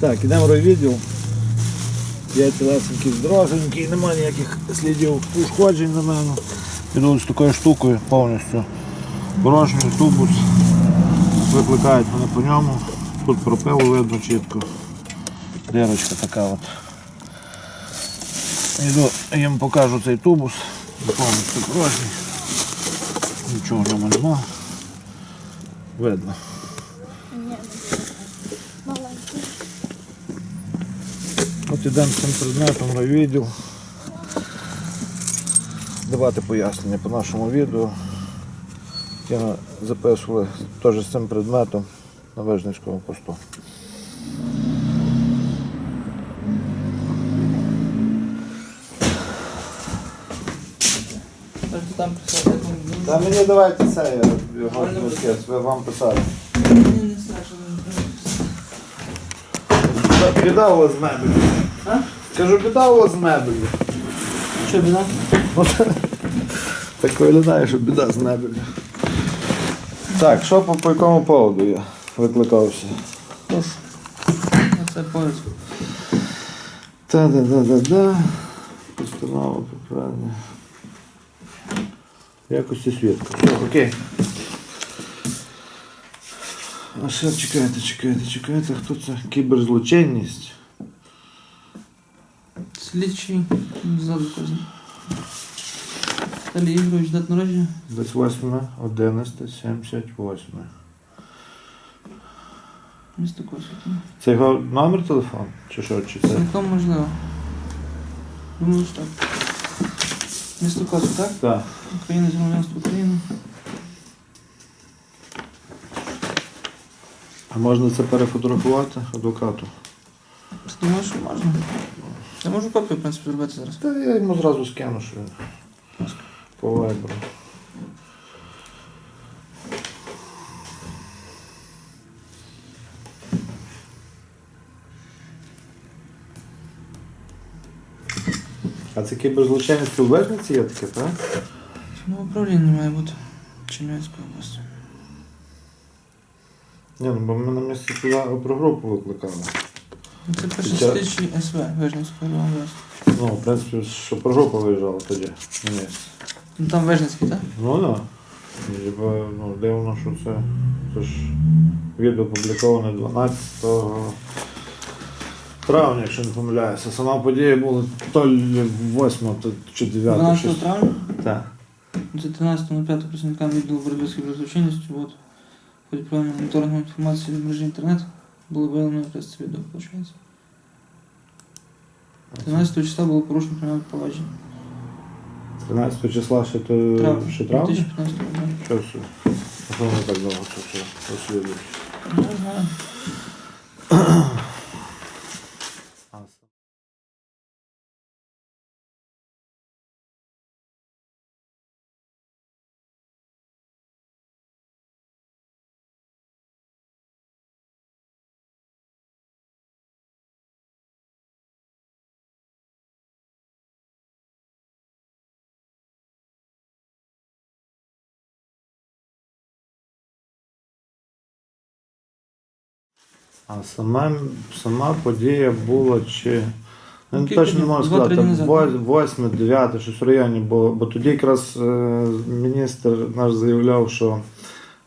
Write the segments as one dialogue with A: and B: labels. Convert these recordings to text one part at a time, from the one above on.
A: Так, ідемо райвідділ. Я цілесенький здороженький, немає ніяких слідів ушкоджень на мене. Іду з такою штукою повністю. Порожній тубус. Викликають мене по ньому. Тут пропилу видно чітко. Дирочка така от. Іду, їм покажу цей тубус. Повністю порожній. Нічого в ньому нема. Видно. От ідемо з цим предметом на відділ. Давати пояснення по нашому відео. Я записували теж з цим предметом на Вижницькому посту.
B: Там я
A: Та мені давайте це, я його розкис, ви вам писали.
B: мені не страшно.
A: Біда вас з.
B: А?
A: Кажу, біда у вас з мебелью.
B: Що, біда?
A: Так виглядає, що біда з мебелью. Так, що по, по якому поводу я викликався?
B: Прошу. Це пояс.
A: Та-да-да-да-да. Постанова про правильне. Якості свідка. Окей. А ще чекайте, чекайте, чекайте, хто це? Кіберзлочинність.
B: Слідчий ззаду кожен. Віталій Ігорович, дат народження.
A: 28, 11, 78.
B: Місто Косвіт.
A: Це його номер телефону? Чи що? Чи це?
B: Цілком можливо. Думаю, що так. Місто Косвіт, так?
A: Так.
B: Україна, громадянство України.
A: А можна це перефотографувати адвокату?
B: Думаю, що можна. Я можу копію, в принципі, зробити зараз.
A: Та я йому зразу скину, що він по вайберу. А це кіберзлочинність у Вижниці є таке, так?
B: Ну, управління має бути. Чернівецької області.
A: Ні, ну бо ми на місці туди прогрупу викликали.
B: Ну, Це перший
A: Хоча-
B: слідчий СВ, Вижницької області.
A: Ну, в принципі, що прогрупа виїжджала тоді на місці.
B: Ну там Вижницький, так?
A: Ну так. Да. Ніби, ну, дивно, що це. Це ж відео опубліковане 12 травня, якщо не помиляюся. Сама подія була то лі 8 то чи 9.
B: 12
A: щось.
B: травня.
A: Так.
B: Це 13.05 працівникам відділу боротьби з кіберзлочинністю. От, ході проведення моніторингу інформації в мережі інтернет було виявлено якраз це відео, виходить. 13 числа було порушено кримінальне провадження.
A: 13 числа ще то
B: Травня.
A: ще травня?
B: 2015 року.
A: Що це? А воно так довго це все розслідують.
B: Не знаю.
A: А сама, сама подія була чи. Ну,
B: Кілька
A: точно не
B: днів,
A: можу
B: два-три
A: сказати,
B: дні назад.
A: 8, 9, щось в районі, бо, бо тоді якраз е, міністр наш заявляв, що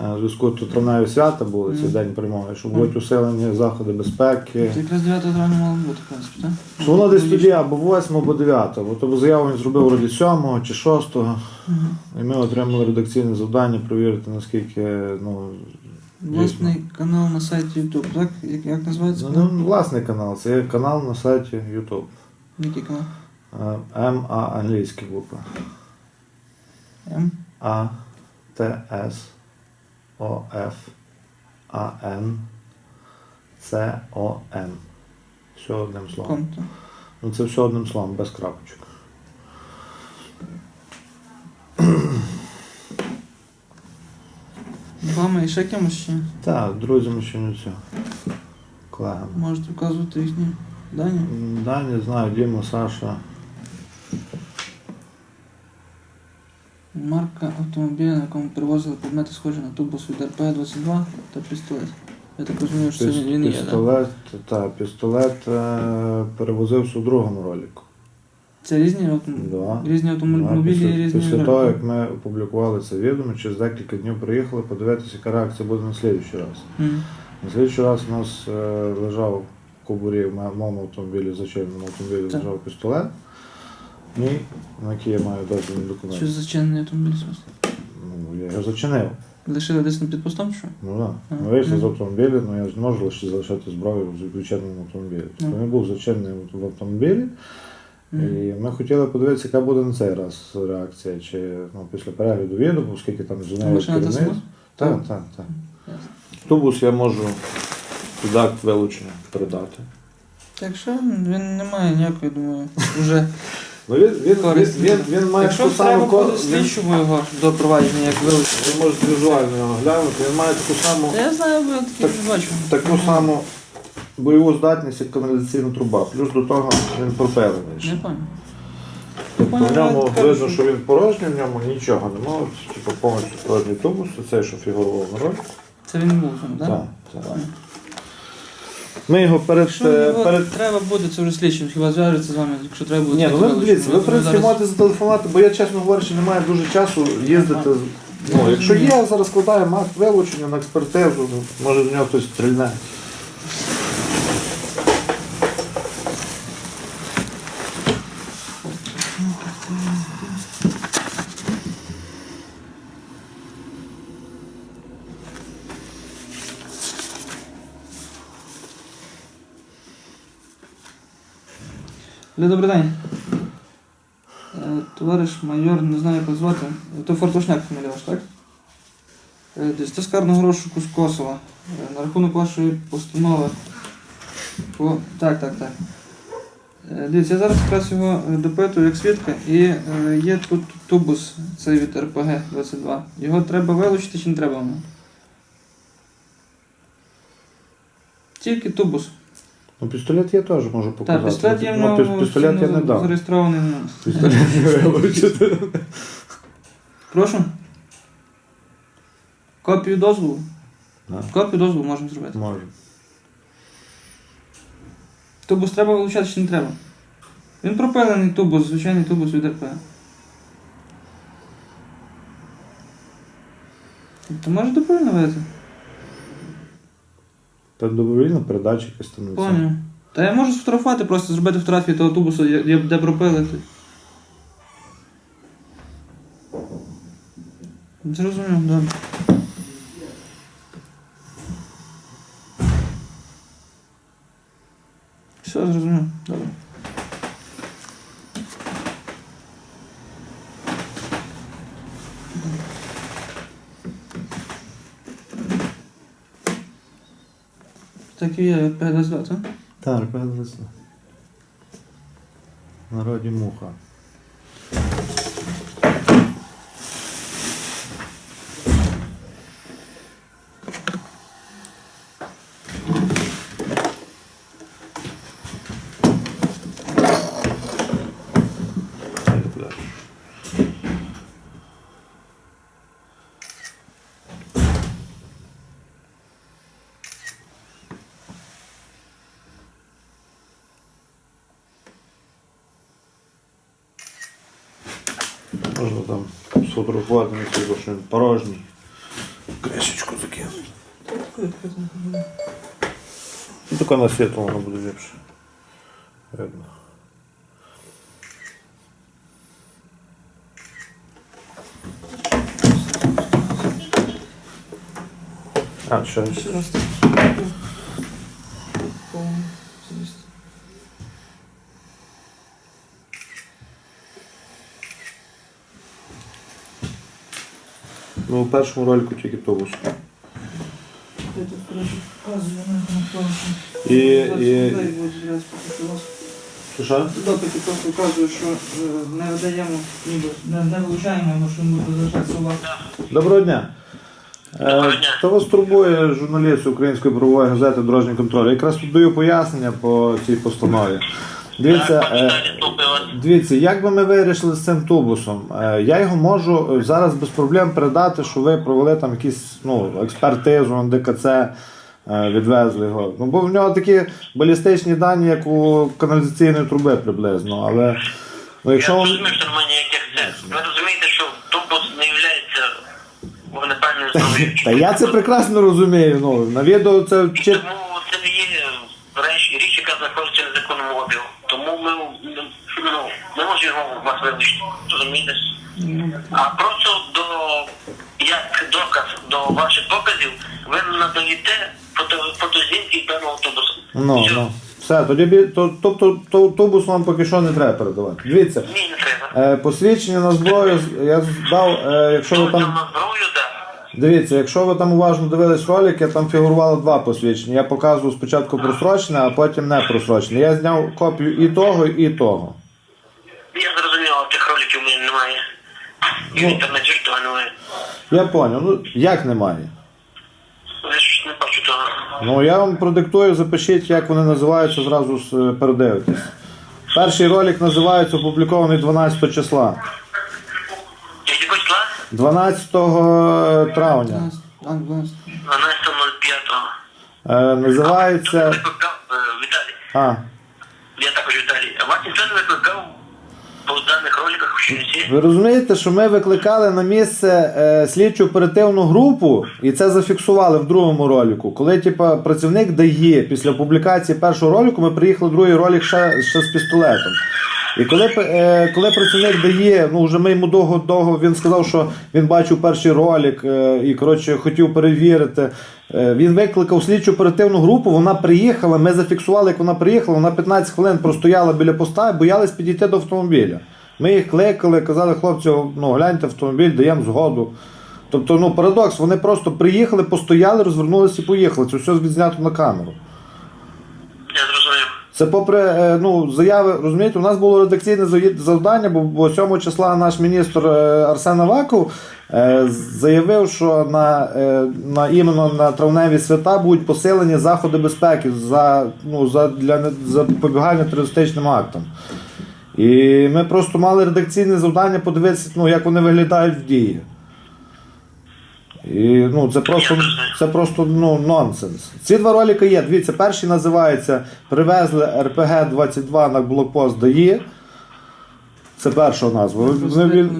A: е, в зв'язку з травневі свята були цей день приймали, що будуть усилені заходи безпеки.
B: Це якраз 9 травня мало бути, в принципі, так?
A: Що воно десь тоді або 8, або 9. Бо тобто заяву він зробив вроді 7 чи 6.
B: Мгм.
A: І ми отримали редакційне завдання перевірити, наскільки ну,
B: Власний канал на сайті YouTube, так? Як, як називається?
A: ну, не власний канал, це канал на сайті YouTube.
B: Який канал?
A: Е, МА англійські букви.
B: М.
A: А Т С О Ф А Н С О Н. Все одним словом. Ну це все одним словом, без крапочок.
B: Вами і ще кимось ще?
A: Так, друзями ще не все. Колегами.
B: Можете вказувати їхні дані?
A: М, Да, не знаю, Діма, Саша.
B: Марка автомобіля, на якому перевозили предмети схожі на тубус від РП-22 та пістолет. Я так розумію, що це він є, так?
A: пістолет, та, пістолет е, перевозився у другому ролику.
B: Це різні автомобілі?
A: Да.
B: Різні
A: Да,
B: автомобілі
A: після,
B: різні.
A: після того, як ми опублікували це відео, через декілька днів приїхали подивитися, яка реакція буде на слідчий раз.
B: Мгм.
A: На слідчий раз у нас е, лежав в кобурі в моєму автомобілі, зачиненому автомобілі
B: Так.
A: лежав пістолет. Мій, на який я маю дозвільний документ.
B: за зачинений автомобіль?
A: Ну, я його зачинив.
B: Лишили десь під постом, що?
A: Ну так.
B: Ага.
A: Ми вийшли з автомобіля, ну я ж не можу лише залишати зброю в звичайному автомобілі. Тобто
B: Ну.
A: він був зачинений в- автомобілі. І ми хотіли подивитися, яка буде на цей раз реакція. Чи ну, після перегляду відео, оскільки там нею керівництво. Так, так, так. Тубус я можу під акт вилучення передати.
B: Так що він не має ніякої, думаю, вже.
A: Ну він, він, він,
B: Користь.
A: він, він має
B: Якщо
A: таку
B: треба
A: саму
B: буде
A: він,
B: слідчому його до провадження, як вилучити.
A: ви можете візуально його глянути, він має таку саму,
B: я знаю, бо я такі
A: Так-
B: бачу.
A: таку саму бойову здатність, як каналізаційна труба. Плюс до того він пропелений.
B: Не пам'ятаю.
A: Тобто в ньому видно, що він порожній, в ньому нічого немає. От, Типу повністю порожній тубус, це що фігурував на роль.
B: Це він був там, так?
A: Так, так. Ми його перед.
B: Якщо
A: е,
B: його
A: перед...
B: треба буде, це вже слідчим, хіба зв'яжеться з вами, якщо треба буде.
A: Ні, ну ви дивіться, ви в принципі
B: зараз-
A: можете зателефонувати, бо я, чесно говорячи, не маю дуже часу їздити. з- Ну, якщо є, я зараз складаємо акт вилучення на експертизу, може до нього хтось стрільне.
B: Добрий день. Е, Товариш майор, не знаю як звати. То Фортушняк фамілія так? Е, з карного розшуку з Косова. Е, На рахунок вашої постанови. По... Так, так, так. Е, Дивіться, я зараз якраз його е, допитую як свідка, і е, є тут тубус, цей від РПГ 22. Його треба вилучити чи не треба воно? Тільки тубус.
A: Ну, пістолет я теж можу показати.
B: Так, пістолет є в
A: ну,
B: нього
A: піс- пістолет я не дав.
B: зареєстрований. ну.
A: Пістолет не вилучити.
B: Прошу. Копію дозволу.
A: Да.
B: Копію дозволу можемо зробити.
A: Можу.
B: Тубус треба вилучати чи не треба? Він пропилений тубус, звичайний тубус від РП. То може добровільно вийти?
A: Та добровільна передача якась там.
B: Понял. Та я можу сфотографувати, просто зробити фотографію того тубусу, я- я- де пропилити. Зрозумів, добре. Все, зрозумів, добре. Так і є, 52, так?
A: Так. Народі муха. Можна там сфотографувати на цього, що він порожній. Кришечку закинути. І таке на світло воно буде ліпше. Видно. А, ще раз.
B: Ще раз.
A: Першому ролику тільки
B: знаю,
A: І, і... Що?
B: Допити просто вказую, що е, не видаємо, ніби не, не вилучаємо, його, що буде залишатися у вас.
A: Доброго дня. Е, Хто вас турбує журналіст Української правової газети Дорожній контроль? Я Якраз тут даю пояснення по цій постанові. Дивіться, е, дивіться, як би ми вирішили з цим тубусом? Е, Я його можу е, зараз без проблем передати, що ви провели там якісь ну, експертизу на ДКЦ. е, відвезли його. Ну, бо в нього такі балістичні дані, як у каналізаційної труби приблизно. Але ну, якщо
C: Я
A: вам-
C: розумію, що немає ніяких це. Ви розумієте, що тубус не є вогнепальною зброєю.
A: Та я це прекрасно розумію. Ну, на відео це чи...
C: Тому це не є річ, річ, яка знаходиться в незаконному обігу. Тому ми ну, ну, не можемо його у вас вилучити. Розумієте? А просто до як доказ до ваших показів ви надаєте фото, фотознімки певного автобусу.
A: Ну,
C: Все.
A: ну. Все, тоді тобто то, тубус вам поки що не треба передавати. Дивіться,
C: Ні, не треба.
A: е, посвідчення на зброю я здав, е, якщо ви там.
C: на зброю, так.
A: Дивіться, якщо ви там уважно дивились ролики, там фігурувало два посвідчення. Я показував спочатку просрочене, а потім не просрочене. Я зняв копію і того, і того.
C: Я зрозумів, але тих роликів у мене немає. І
A: Ну.
C: інтернеті немає.
A: Я поняв. Ну як немає?
C: Я ж не бачу того.
A: Ну я вам продиктую, запишіть, як вони називаються, зразу з- е, передивитесь. Перший ролик називається опублікований 12 числа.
C: Я числа?
A: 12 травня.
B: 12, а, 12.
C: 12.05.
A: Е, називається.
C: Е,
A: А,
C: Я також Віталій. А вас ніхто не викликав по даних роликах в Чернівці?
A: ви розумієте, що ми викликали на місце е, слідчу оперативну групу, і це зафіксували в другому ролику. Коли типа, працівник дає після публікації першого ролику, ми приїхали в другий ролик ще, ще з пістолетом. І коли, е, коли працівник дає, ну вже ми йому довго довго він сказав, що він бачив перший ролик е, і коротше хотів перевірити. Е, він викликав слідчу оперативну групу, вона приїхала. Ми зафіксували, як вона приїхала. Вона 15 хвилин простояла біля поста і боялись підійти до автомобіля. Ми їх кликали, казали, хлопці, ну гляньте автомобіль, даємо згоду. Тобто, ну парадокс, вони просто приїхали, постояли, розвернулися і поїхали. Це все відзнято на камеру. Це попри е, ну, заяви, розумієте, у нас було редакційне завдання, бо, бо 7 числа наш міністр е, Арсен Аваков е, заявив, що на, на іменно на травневі свята будуть посилені заходи безпеки за, ну, за, для запобігання терористичним актам. І ми просто мали редакційне завдання подивитися, ну, як вони виглядають в дії. І ну, це просто, це просто ну, нонсенс. Ці два ролики є. Дивіться, перший називається Привезли РПГ-22 на блокпост ДАІ. Це перша назва. Ви, ви, ви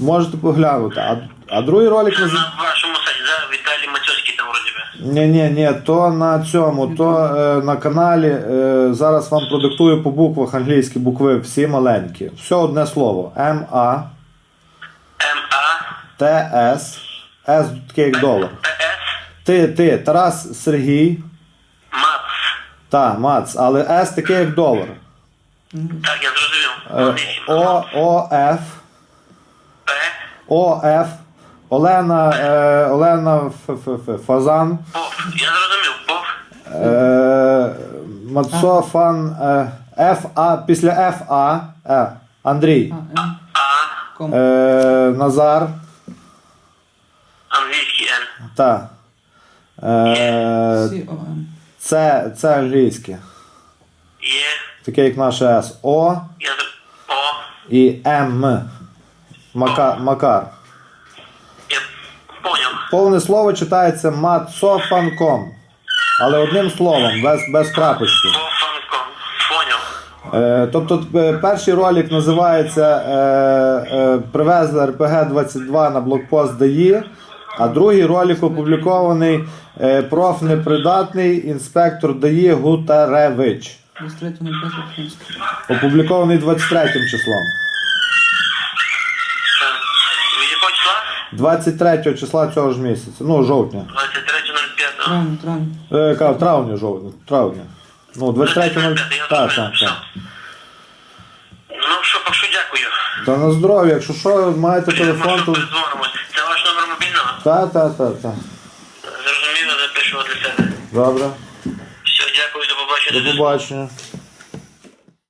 A: можете поглянути. А, а другий ролик
C: на вашому сайті, да? Віталій Мацьоцький там вроді.
A: Ні, ні, ні, то на цьому, то е, на каналі. Е, зараз вам продиктую по буквах англійські букви, всі маленькі. Все одне слово. М-А,
C: МА,
A: Т-С, С таке як долар. Ти, ти, Тарас Сергій.
C: МАЦ.
A: Та, мац, але С таке як долар.
C: Так, я зрозумів.
A: Е. О, О, Ф,
C: П,
A: О, Ф, Олена, е, Олена Ф, Ф, Ф, Фазан,
C: ПОВ. Я зрозумів. ПОВ.
A: е, Мацофан, е, Ф, А, після Ф, А, е, Андрій,
B: А,
A: е, Назар,
C: англійський
A: та, е, це, це англійське,
C: Є.
A: таке як наше С, О
C: О.
A: і М, Макар. Макар.
C: Я поняв.
A: Повне слово читається Мацофанком. Але одним словом, без, без крапочки.
C: По
A: Е, тобто е, перший ролик називається е, е, Привезли РПГ-22 на блокпост ДАІ, а другий ролик опублікований е, профнепридатний інспектор ДАІ Гутаревич.
B: 23.05.15.
A: Опублікований 23 числом.
C: Від якого числа?
A: 23 числа цього ж місяця, ну жовтня.
C: 23.05.
B: Травня, травня.
A: Е, кажу, травня, жовтня, травня. Ну, 23
C: Я
A: Так, так, так.
C: Ну що, поки добрую.
A: Та на здоров'я, якщо що, маєте телефон,
C: Телефон,
A: то.
C: номер мобільного?
A: Та, та, та, та.
C: Зрозуміло, запишу для себе.
A: Добре.
C: Все, дякую, до побачення.
A: До побачення.